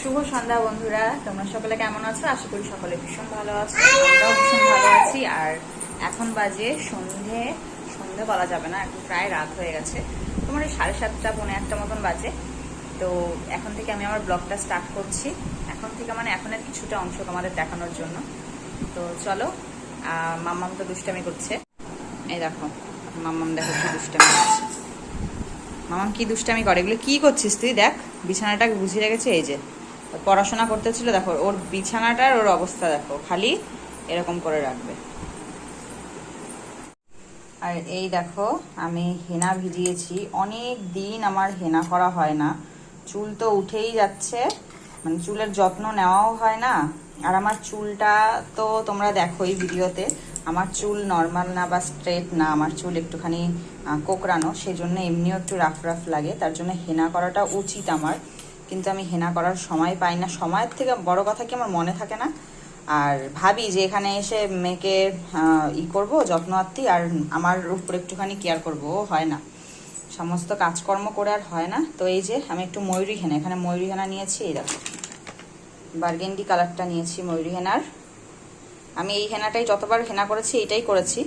শুভ সন্ধ্যা বন্ধুরা। তোমরা সকলে কেমন আছো? আশা করি সকলে ভীষণ ভালো আছো। আমরাও ভীষণ ভালো আছি। আর এখন বাজে সন্ধে। সন্ধে বলা যাবে না, এখন প্রায় রাত হয়ে গেছে। তোমার এই সাড়ে সাতটা, পৌনে একটা মতন বাজে। তো এখন থেকে আমি আমার ব্লগটা স্টার্ট করছি। এখন থেকে মানে এখনের কিছুটা অংশ তোমাদের দেখানোর জন্য। তো চলো মাম্মাম তো দুষ্টামি করছে। এই দেখো, মাম্মাম দেখো কি দুষ্টামি করছে। মামাম কি দুষ্টামি করে? এগুলো কি করছিস তুই? দেখ বিছানাটা বুঝিয়ে রেখেছে, এই যে। পড়াশোনা করতেছিল, দেখো, ওর বিছানাটার ওর অবস্থা দেখো, খালি এরকম করে রাখবে। আর এই দেখো, আমি হেনা ভিজিয়েছি, অনেক দিন আমার হেনা করা হয় না। চুল তো উঠেই যাচ্ছে মানে চুলের যত্ন নেওয়াও হয় না। আর আমার চুলটা তো তোমরা দেখোই ভিডিওতে, আমার চুল নর্মাল না বা স্ট্রেট না, আমার চুল একটুখানি কোকড়ানো সেই জন্য এমনিও একটু রাফ রাফ লাগে, তার জন্য হেনা করাটা উচিত আমার। কিন্তু আমি হেনা করার সময় পাই না। সময়ের থেকে বড় কথা কি আমার মনে থাকে না। আর ভাবি যে এখানে এসে মেয়েকে ই করব যত্নার্থী আর আমার উপর একটুখানি কেয়ার করব হয় না। সমস্ত কাজকর্ম করে আর হয় না। তো এই যে আমি একটু ময়ূরী হেনা, এখানে ময়ূরী হেনা নিয়েছি, এই দেখো। বার্গেন্ডি কালারটা নিয়েছি ময়ূরী হেনার। আমি এই হেনাটাই যতবার হেনা করেছি এইটাই করেছি।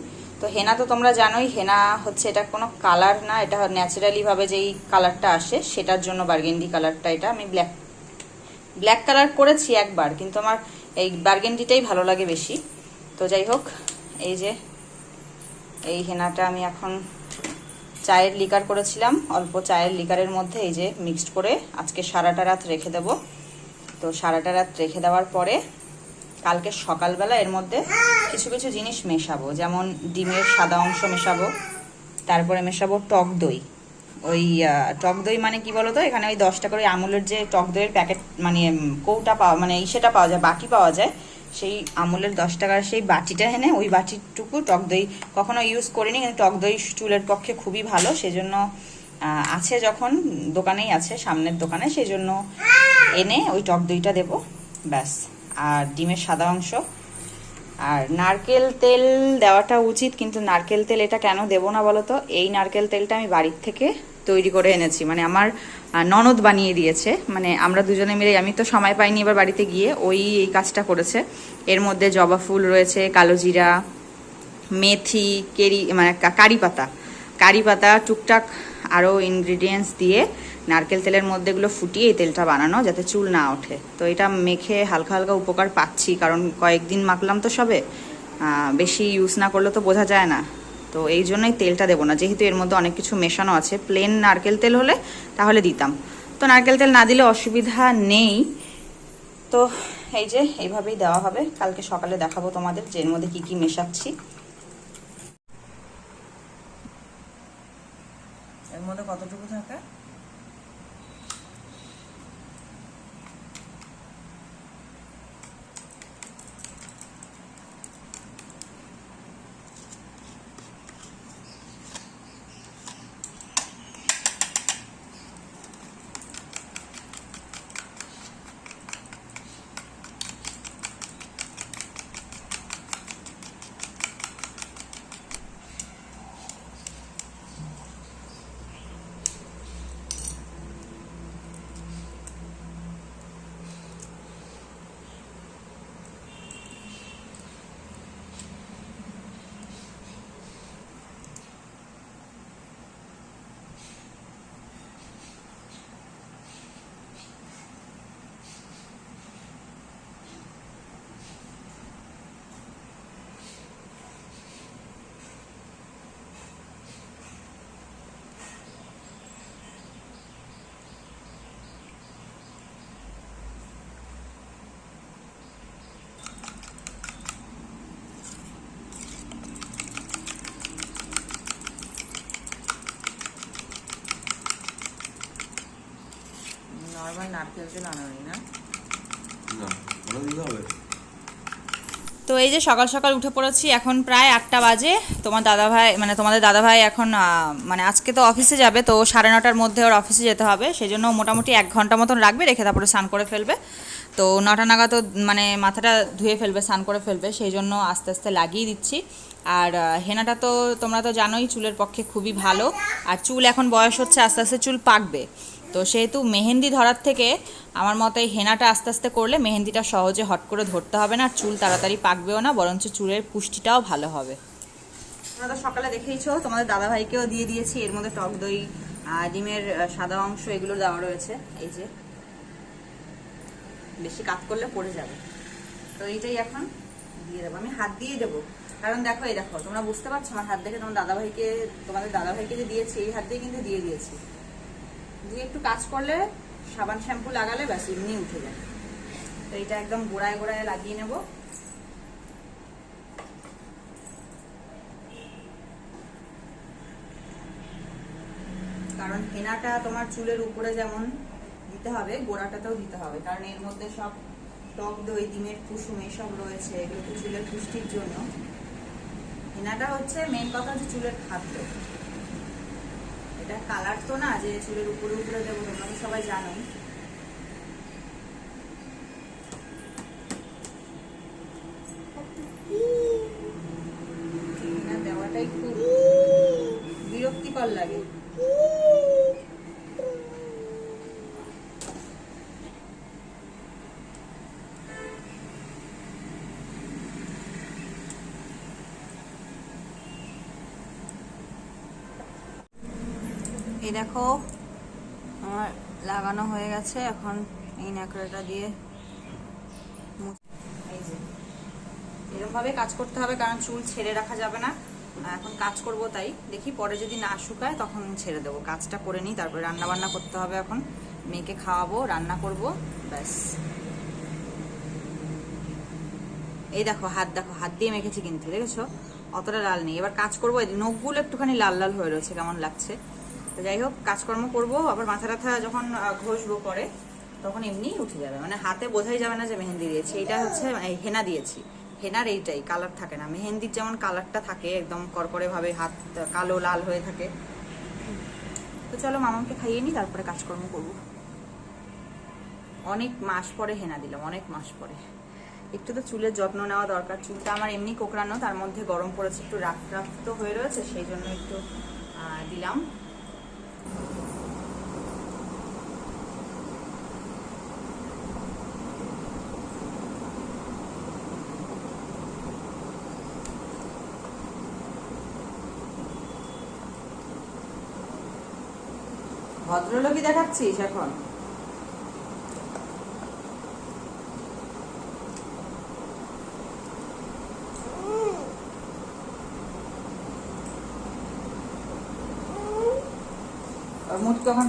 তো হেনা তো তোমরা জানোই, হেনা হচ্ছে এটা কোনো কালার না, এটা ন্যাচারালিভাবে যেই কালারটা আসে, সেটার জন্য বার্গেন্ডি কালারটা এটা। আমি ব্ল্যাক ব্ল্যাক কালার করেছি একবার, কিন্তু আমার এই বার্গেন্ডিটাই ভালো লাগে বেশি। তো যাই হোক, এই যে, এই হেনাটা আমি এখন চায়ের লিকার করেছিলাম, অল্প চায়ের লিকারের মধ্যে এই যে মিক্সড করে আজকে সারাটা রাত রেখে দেব। তো সারাটা রাত রেখে দেওয়ার পরে কালকে সকালবেলা এর মধ্যে কিছু কিছু জিনিস মেশাবো, যেমন ডিমের সাদা অংশ মেশাবো, তারপরে মেশাবো টক দই। ওই টক দই মানে কি বলতো? এখানে ওই দশটা করে আমুলের যে টক দইয়ের প্যাকেট মানে কৌটা পাওয়া মানে এই সেটা পাওয়া যায়, বাটি পাওয়া যায়, সেই আমুলের দশ টাকার সেই বাটিটা এনে ওই বাটিটুকু টক দই কখনো ইউজ করিনি, কিন্তু টক দই চুলের পক্ষে খুবই ভালো, সেজন্য আছে যখন, দোকানেই আছে, সামনের দোকানে সেই জন্য এনে ওই টক দইটা দেবো, ব্যাস। আর ডিমের সাদা অংশ। আর নারকেল তেল দেওয়াটা উচিত, কিন্তু নারকেল তেল এটা কেন দেবো না বলো তো এই নারকেল তেলটা আমি বাড়ির থেকে তৈরি করে এনেছি। মানে আমার ননদ বানিয়ে দিয়েছে। মানে আমরা দুজনে মিলে, আমি তো সময় পাইনি এবার বাড়িতে গিয়ে, ওই এই কাজটা করেছে। এর মধ্যে জবা ফুল রয়েছে, কালো জিরা, মেথি, কেরি মানে কারি পাতা। কারি পাতা, টুকটাক আরও ইনগ্রিডিয়েন্টস দিয়ে নারকেল তেলের মধ্যে এগুলো ফুটিয়ে এই তেলটা বানানো যাতে চুল না ওঠে। তো এটা মেখে হালকা হালকা উপকার পাচ্ছি, কারণ কয়েকদিন মাখলাম তো সবে। বেশি ইউজ না করলে তো বোঝা যায় না। তো এই জন্যই তেলটা দেবো না। যেহেতু এর মধ্যে অনেক কিছু মেশানো আছে প্লেন নারকেল তেল হলে তাহলে দিতাম। তো নারকেল তেল না দিলে অসুবিধা নেই। তো এই যে এইভাবেই দেওয়া হবে। কালকে সকালে দেখাবো তোমাদের যে এর মধ্যে কী কী মেশাচ্ছি। এর মধ্যে কতটুকু থাকে? নর্মাল নারকেল তেল আনানি না? না ওটা দিতে হবে। তো এই যে সকাল সকাল উঠে পড়েছি এখন প্রায় আটটা বাজে। তোমার দাদাভাই মানে তোমাদের দাদাভাই এখন মানে আজকে তো অফিসে যাবে তো সাড়ে নটার মধ্যে ওর অফিসে যেতে হবে। সেই জন্য মোটামুটি এক ঘণ্টা মতন রাখবে রেখে তারপরে স্নান করে ফেলবে। তো নটা নাগাদ তো মানে মাথাটা ধুয়ে ফেলবে স্নান করে ফেলবে সেই জন্য আস্তে আস্তে লাগিয়ে দিচ্ছি। আর হেনাটা তো তোমরা তো জানোই চুলের পক্ষে খুবই ভালো। আর চুল এখন বয়স হচ্ছে আস্তে আস্তে চুল পাকবে। তো সেহেতু মেহেন্দি ধরার থেকে আমার মতে হেনাটা আস্তে আস্তে করলে মেহেন্দিটা সহজে হট করে ধরতে হবে না, চুল তাড়াতাড়ি পাকবেও না, বরঞ্চ চুলের পুষ্টিটাও ভালো হবে। তোমরা তো সকালে দেখেইছো, তোমাদের দাদাভাইকেও দিয়ে দিয়েছি, এর মধ্যে টক দই ডিমের সাদা অংশ এগুলো দেওয়া রয়েছে, এই যে। বেশি কাত করলে পড়ে যাবে। তো এইটাই এখন দিয়ে দেবো। আমি হাত দিয়ে দেবো। কারণ দেখো, এই দেখো, তোমরা বুঝতে পারছ আমার হাত দেখে তোমার দাদাভাইকে, তোমাদের দাদাভাইকে যে দিয়েছি, এই হাত দিয়ে কিন্তু দিয়ে দিয়েছি। দিয়ে একটু কাজ করলে সাবান শ্যাম্পু লাগালে ব্যাস, এমনি উঠে যায়। তো এটা একদম গোড়ায় গোড়ায় লাগিয়ে নেব। কারণ হেনাটা তোমার চুলের উপরে যেমন দিতে হবে, গোড়াটাতেও দিতে হবে। কারণ এর মধ্যে সব টক দই, ডিমের কুসুম এসব রয়েছে, এগুলো তো চুলের পুষ্টির জন্য। হেনাটা হচ্ছে মেন কথা হচ্ছে চুলের খাদ্য। এটা কালার তো না যে চুলের উপরে উপরে দেবো তোমরা তো সবাই জানো হেনা দেওয়াটাই খুব বিরক্তিকর লাগে। এই দেখো, আমার লাগানো হয়ে গেছে। এখন এই ন্যাকড়াটা দিয়ে এরকমভাবে কাজ করতে হবে, কারণ চুল ছেড়ে রাখা যাবে না। এখন কাজ করব তাই। দেখি পরে যদি না শুকায়, তখন ছেড়ে দেবো। কাজটা করে নিই, তারপরে রান্না বান্না করতে হবে এখন। মেয়েকে খাওয়াবো, রান্না করব, ব্যাস। এই দেখো, হাত দেখো, হাত দিয়ে মেখেছি কিন্তু, দেখেছ? অতটা লাল নেই। এবার কাজ করব নখগুলো একটুখানি লাল লাল হয়ে রয়েছে, কেমন লাগছে? তো যাই হোক, কাজকর্ম করব, আবার মাথা ব্যথা যখন ঘষবো পরে, তখন এমনি উঠে যাবে। মানে হাতে বোঝাই যাবে না যে মেহেন্দি দিয়েছি। এটা হচ্ছে মানে হেনা দিয়েছি। হেনার এইটাই, কালার থাকে না। মেহেন্দির যেমন কালারটা থাকে, একদম করকরে ভাবে হাত কালো, লাল হয়ে থাকে। তো চলো মামাকে খাইয়ে নিই তারপরে কাজকর্ম করব। অনেক মাস পরে হেনা দিলাম, অনেক মাস পরে। একটু তো চুলের যত্ন নেওয়া দরকার। চুলটা আমার এমনি কোকড়ানো, তার মধ্যে গরম পড়েছে, একটু রাফ রাফ তো হয়ে রয়েছে, সেই জন্য একটু দিলাম। ভদ্রলোকই দেখাচ্ছিস এখন? আর মুখ তখন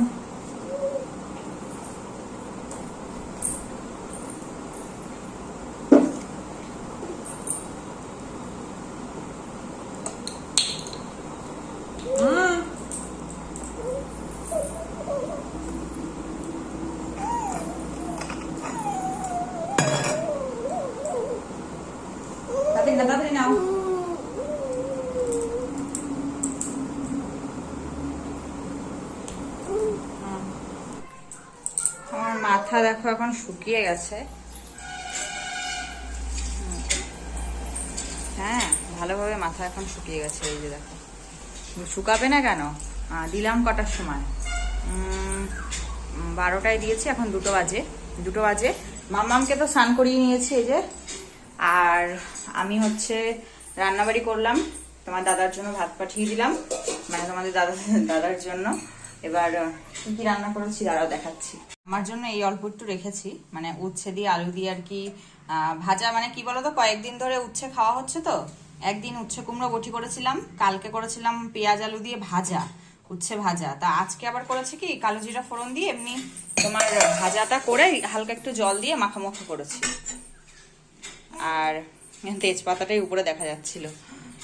হুম তাড়াতাড়ি না তাড়াতাড়ি নাও হুম। আমার মাথা দেখো, এখন শুকিয়ে গেছে। হ্যাঁ ভালোভাবে মাথা এখন শুকিয়ে গেছে, এই যে দেখো। শুকাবে না কেন? দিলাম কটার সময়? বারোটায় দিয়েছি, এখন দুটো বাজে। দুটো বাজে। মামামকে তো স্নান করিয়ে নিয়েছি, এই যে। আর আমি হচ্ছে রান্নাবাড়ি করলাম, তোমার দাদার জন্য ভাত পাঠিয়ে দিলাম। মানে তোমাদের দাদা, দাদার জন্য। এবার কি রান্না করেছি, দাঁড়াও দেখাচ্ছি। আমার জন্য এই অল্প একটু রেখেছি। মানে উচ্ছে দিয়ে আলু দিয়ে আর কি ভাজা মানে কি বলতো, কয়েকদিন ধরে উচ্ছে খাওয়া হচ্ছে তো। একদিন উচ্ছে কুমড়ো বটি করেছিলাম, কালকে করেছিলাম পেঁয়াজ আলু দিয়ে ভাজা, উচ্ছে ভাজা। তা আজকে আবার করেছি কি, কালো জিরা ফোড়ন দিয়ে এমনি তোমার ভাজাটা করে হালকা একটু জল দিয়ে মাখামাখা করেছি। আর তেজপাতাটাই উপরে দেখা যাচ্ছিল।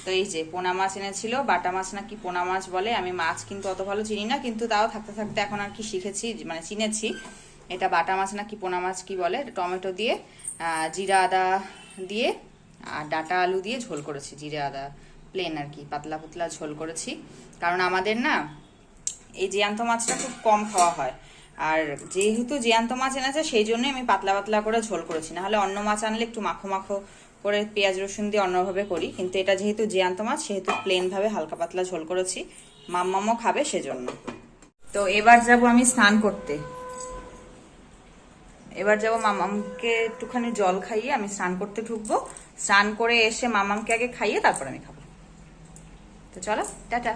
তো এই যে পোনা মাছ এনেছিল, বাটা মাছ নাকি পোনা মাছ বলে, আমি মাছ কিন্তু অত ভালো চিনি না, কিন্তু তাও থাকতে থাকতে এখন আর কি শিখেছি মানে চিনেছি। এটা বাটা মাছ নাকি পোনা মাছ কি বলে টমেটো দিয়ে জিরা আদা দিয়ে, আর ডাটা আলু দিয়ে ঝোল করেছি, জিরা আদা প্লেন আর কি, পাতলা পাতলা ঝোল করেছি। কারণ আমাদের না, এই জ্যান্ত মাছটা খুব কম খাওয়া হয়। আর যেহেতু জ্যান্ত মাছ এনেছে, সেই জন্য আমি পাতলা পাতলা করে ঝোল করেছি। না হলে অন্য মাছ আনলে একটু মাখো মাখো করে পেঁয়াজ রসুন দিয়ে অন্যভাবে করি, কিন্তু এটা যেহেতু জ্যান্ত মাছ, সেহেতু প্লেনভাবে হালকা পাতলা ঝোল করেছি। মাম্মামও খাবে সেজন্য। তো এবার যাব আমি স্নান করতে। এবার যাব মামামকে একটুখানি জল খাইয়ে আমি স্নান করতে ঢুকবো। স্নান করে এসে মামামকে আগে খাইয়ে তারপর আমি খাব। তো চলো, টাটা।